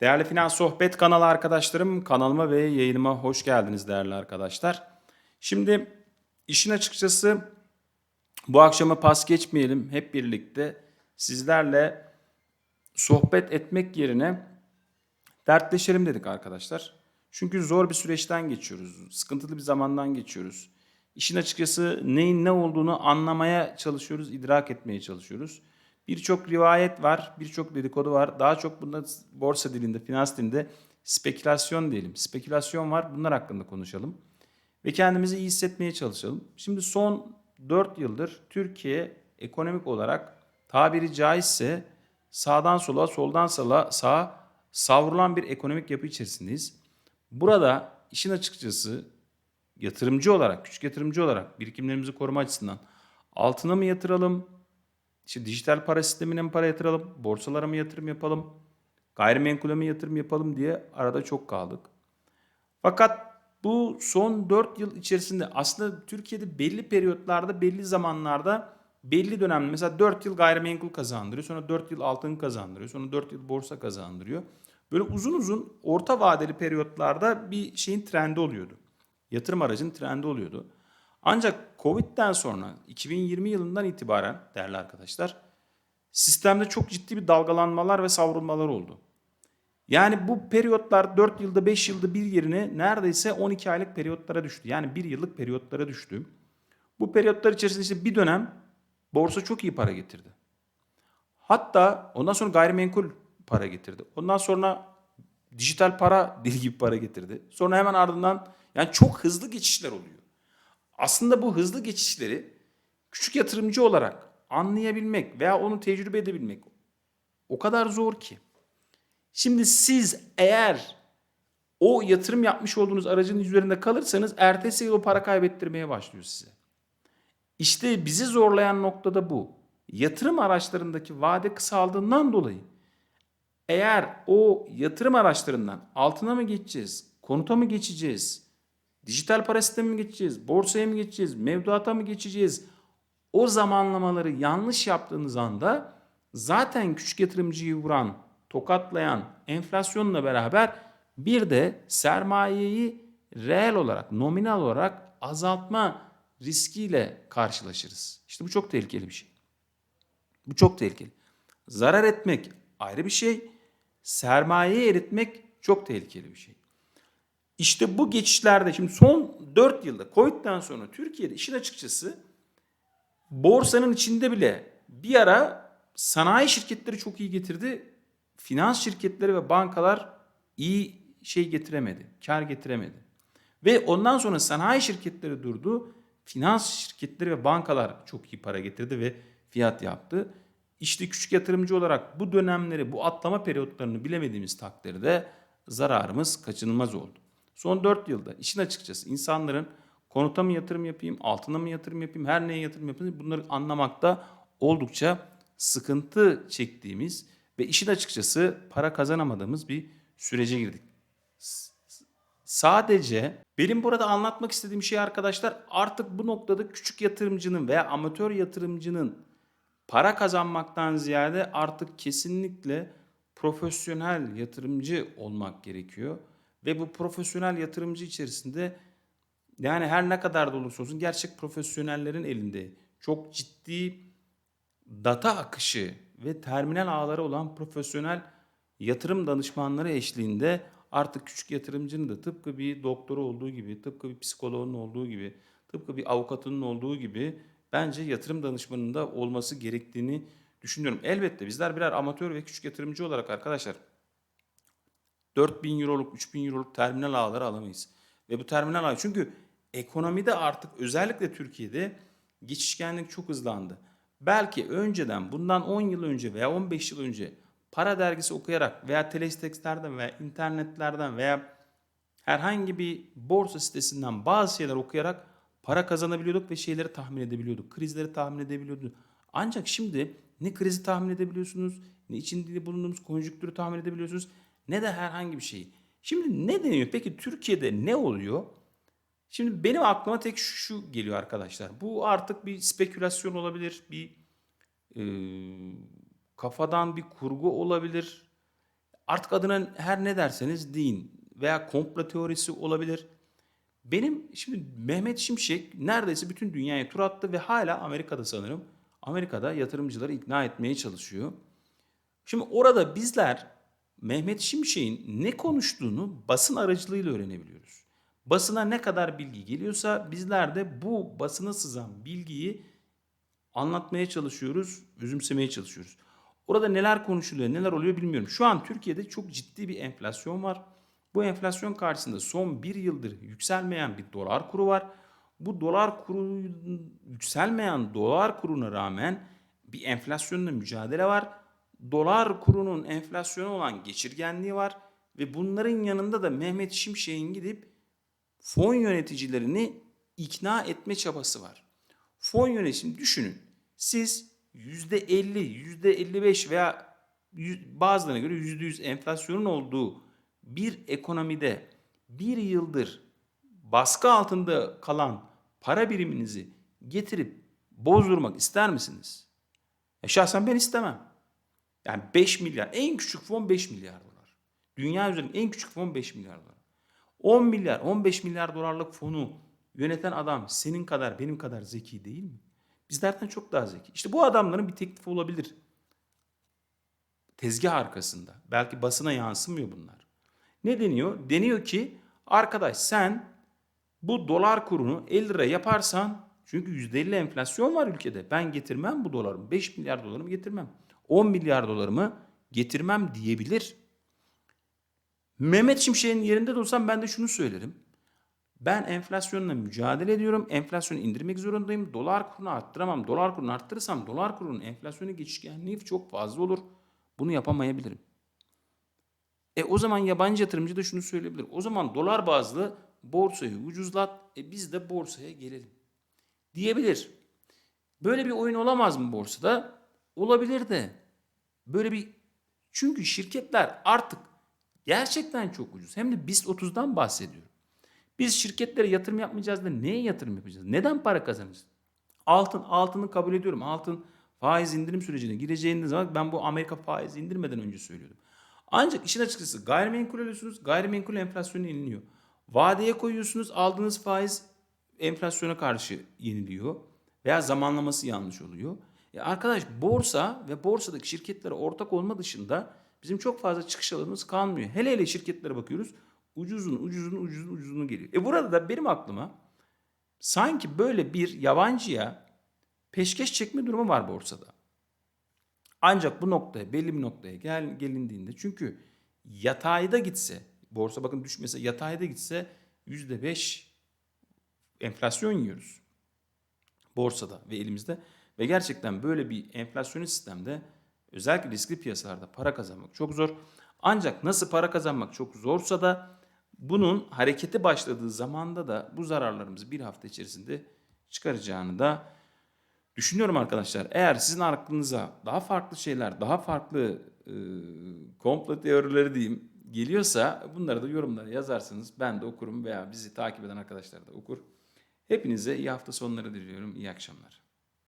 Değerli Finans Sohbet kanalı arkadaşlarım, kanalıma ve yayınıma hoş geldiniz değerli arkadaşlar. Şimdi işin açıkçası bu akşamı pas geçmeyelim. Hep birlikte sizlerle sohbet etmek yerine dertleşelim dedik arkadaşlar. Çünkü zor bir süreçten geçiyoruz. Sıkıntılı bir zamandan geçiyoruz. İşin açıkçası neyin ne olduğunu anlamaya çalışıyoruz, idrak etmeye çalışıyoruz. Birçok rivayet var, birçok dedikodu var. Daha çok bunda borsa dilinde, finans dilinde spekülasyon diyelim. Spekülasyon var. Bunlar hakkında konuşalım. Ve kendimizi iyi hissetmeye çalışalım. Şimdi son 4 yıldır Türkiye ekonomik olarak tabiri caizse sağdan sola, soldan sağa, sağa savrulan bir ekonomik yapı içerisindeyiz. Burada işin açıkçası yatırımcı olarak, küçük yatırımcı olarak birikimlerimizi koruma açısından altına mı yatıralım, işte dijital para sistemine mi para yatıralım, borsalara mı yatırım yapalım, gayrimenkule mi yatırım yapalım diye arada çok kaldık. Fakat bu son 4 yıl içerisinde aslında Türkiye'de belli periyotlarda, belli zamanlarda, belli dönemde mesela 4 yıl gayrimenkul kazandırıyor, sonra 4 yıl altın kazandırıyor, sonra 4 yıl borsa kazandırıyor. Böyle uzun uzun orta vadeli periyotlarda bir şeyin trendi oluyordu. Yatırım aracının trendi oluyordu. Ancak Covid'den sonra 2020 yılından itibaren değerli arkadaşlar sistemde çok ciddi bir dalgalanmalar ve savrulmalar oldu. Yani bu periyotlar 4 yılda 5 yılda bir yerine neredeyse 12 aylık periyotlara düştü. Yani 1 yıllık periyotlara düştü. Bu periyotlar içerisinde işte bir dönem borsa çok iyi para getirdi. Hatta ondan sonra gayrimenkul para getirdi. Ondan sonra dijital para deli gibi para getirdi. Sonra hemen ardından yani çok hızlı geçişler oluyor. Aslında bu hızlı geçişleri küçük yatırımcı olarak anlayabilmek veya onu tecrübe edebilmek o kadar zor ki. Şimdi siz eğer o yatırım yapmış olduğunuz aracın üzerinde kalırsanız ertesi yıl o para kaybettirmeye başlıyor size. İşte bizi zorlayan noktada bu. Yatırım araçlarındaki vade kısaldığından dolayı eğer o yatırım araçlarından altına mı geçeceğiz, konuta mı geçeceğiz, dijital para sistemi mi geçeceğiz, borsaya mı geçeceğiz, mevduata mı geçeceğiz, o zamanlamaları yanlış yaptığınız anda zaten küçük yatırımcıyı vuran, tokatlayan enflasyonla beraber bir de sermayeyi reel olarak, nominal olarak azaltma riskiyle karşılaşırız. İşte bu çok tehlikeli bir şey. Bu çok tehlikeli. Zarar etmek ayrı bir şey, sermayeyi eritmek çok tehlikeli bir şey. İşte bu geçişlerde şimdi son 4 yılda Covid'den sonra Türkiye'de işin açıkçası borsanın içinde bile bir ara sanayi şirketleri çok iyi getirdi. Finans şirketleri ve bankalar iyi şey getiremedi, kar getiremedi. Ve ondan sonra sanayi şirketleri durdu. Finans şirketleri ve bankalar çok iyi para getirdi ve fiyat yaptı. İşte küçük yatırımcı olarak bu dönemleri, bu atlama periyotlarını bilemediğimiz takdirde zararımız kaçınılmaz oldu. Son 4 yılda işin açıkçası insanların konuta mı yatırım yapayım, altına mı yatırım yapayım, her neye yatırım yapayım bunları anlamakta oldukça sıkıntı çektiğimiz ve işin açıkçası para kazanamadığımız bir sürece girdik. Sadece benim burada anlatmak istediğim şey arkadaşlar artık bu noktada küçük yatırımcının veya amatör yatırımcının para kazanmaktan ziyade artık kesinlikle profesyonel yatırımcı olmak gerekiyor. Ve bu profesyonel yatırımcı içerisinde yani her ne kadar da olursa olsun gerçek profesyonellerin elinde çok ciddi data akışı ve terminal ağları olan profesyonel yatırım danışmanları eşliğinde artık küçük yatırımcının da tıpkı bir doktoru olduğu gibi, tıpkı bir psikoloğun olduğu gibi, tıpkı bir avukatının olduğu gibi bence yatırım danışmanının da olması gerektiğini düşünüyorum. Elbette bizler birer amatör ve küçük yatırımcı olarak arkadaşlar 4000 euroluk, 3000 euroluk terminal ağları alamayız. Ve bu terminal ağ çünkü ekonomide artık özellikle Türkiye'de geçişkenlik çok hızlandı. Belki önceden bundan 10 yıl önce veya 15 yıl önce para dergisi okuyarak veya telestexlerden veya internetlerden veya herhangi bir borsa sitesinden bazı şeyler okuyarak para kazanabiliyorduk ve şeyleri tahmin edebiliyorduk. Krizleri tahmin edebiliyorduk. Ancak şimdi ne krizi tahmin edebiliyorsunuz, ne içinde bulunduğumuz konjüktürü tahmin edebiliyorsunuz, ne de herhangi bir şeyi. Şimdi ne deniyor? Peki Türkiye'de ne oluyor? Şimdi benim aklıma tek şu, geliyor arkadaşlar. Bu artık bir spekülasyon olabilir, bir e, kafadan bir kurgu olabilir. Artık adına her ne derseniz deyin veya komplo teorisi olabilir. Benim şimdi Mehmet Şimşek neredeyse bütün dünyaya tur attı ve hala Amerika'da sanırım. Amerika'da yatırımcıları ikna etmeye çalışıyor. Şimdi orada bizler Mehmet Şimşek'in ne konuştuğunu basın aracılığıyla öğrenebiliyoruz. Basına ne kadar bilgi geliyorsa bizler de bu basına sızan bilgiyi anlatmaya çalışıyoruz, özümsemeye çalışıyoruz. Orada neler konuşuluyor, neler oluyor bilmiyorum. Şu an Türkiye'de çok ciddi bir enflasyon var. Bu enflasyon karşısında son bir yıldır yükselmeyen bir dolar kuru var. Bu dolar kuru yükselmeyen dolar kuruna rağmen bir enflasyonla mücadele var. Dolar kurunun enflasyonu olan geçirgenliği var ve bunların yanında da Mehmet Şimşek'in gidip fon yöneticilerini ikna etme çabası var. Fon yönetimi düşünün. Siz %50, %55 veya bazılarına göre %100 enflasyonun olduğu bir ekonomide bir yıldır baskı altında kalan para biriminizi getirip bozdurmak ister misiniz? E şahsen ben istemem. Yani 5 milyar, en küçük fon 5 milyar dolar. Dünya üzerinde en küçük fon 5 milyar dolar. 10 milyar, 15 milyar dolarlık fonu yöneten adam senin kadar, benim kadar zeki değil mi? Bizlerden çok daha zeki. İşte bu adamların bir teklifi olabilir. Tezgah arkasında. Belki basına yansımıyor bunlar. Ne deniyor? Deniyor ki arkadaş sen bu dolar kurunu 50 lira yaparsan çünkü %50 enflasyon var ülkede. Ben getirmem bu dolarımı. 5 milyar dolarımı getirmem. 10 milyar dolarımı getirmem diyebilir. Mehmet Şimşek'in yerinde de olsam ben de şunu söylerim. Ben enflasyonla mücadele ediyorum. Enflasyonu indirmek zorundayım. Dolar kurunu arttıramam. Dolar kurunu arttırırsam dolar kurunun enflasyonu geçişkenliği çok fazla olur. Bunu yapamayabilirim. E o zaman yabancı yatırımcı da şunu söyleyebilir. O zaman dolar bazlı borsayı ucuzlat. E biz de borsaya gelelim. Diyebilir. Böyle bir oyun olamaz mı borsada? Olabilir de. Böyle bir çünkü şirketler artık gerçekten çok ucuz. Hem de BIST 30'dan bahsediyorum. Biz şirketlere yatırım yapmayacağız da neye yatırım yapacağız? Neden para kazanacağız? Altın, altını kabul ediyorum. Altın faiz indirim sürecine gireceğiniz zaman ben bu Amerika faiz indirmeden önce söylüyordum. Ancak işin açıkçası gayrimenkul alıyorsunuz, gayrimenkul enflasyonu yeniliyor. Vadeye koyuyorsunuz, aldığınız faiz enflasyona karşı yeniliyor veya zamanlaması yanlış oluyor. E arkadaş borsa ve borsadaki şirketlere ortak olma dışında bizim çok fazla çıkış alanımız kalmıyor. Hele hele şirketlere bakıyoruz. Ucuzun, ucuzun, ucuzun, ucuzunu geliyor. E burada da benim aklıma sanki böyle bir yabancıya peşkeş çekme durumu var borsada. Ancak bu noktaya belli bir noktaya gel, gelindiğinde çünkü yatayda gitse borsa bakın düşmese yatayda gitse yüzde beş enflasyon yiyoruz borsada ve elimizde ve gerçekten böyle bir enflasyonist sistemde özellikle riskli piyasalarda para kazanmak çok zor. Ancak nasıl para kazanmak çok zorsa da bunun hareketi başladığı zamanda da bu zararlarımızı bir hafta içerisinde çıkaracağını da düşünüyorum arkadaşlar. Eğer sizin aklınıza daha farklı şeyler, daha farklı e, komplo teorileri diyeyim geliyorsa bunları da yorumlara yazarsanız ben de okurum veya bizi takip eden arkadaşlar da okur. Hepinize iyi hafta sonları diliyorum. İyi akşamlar.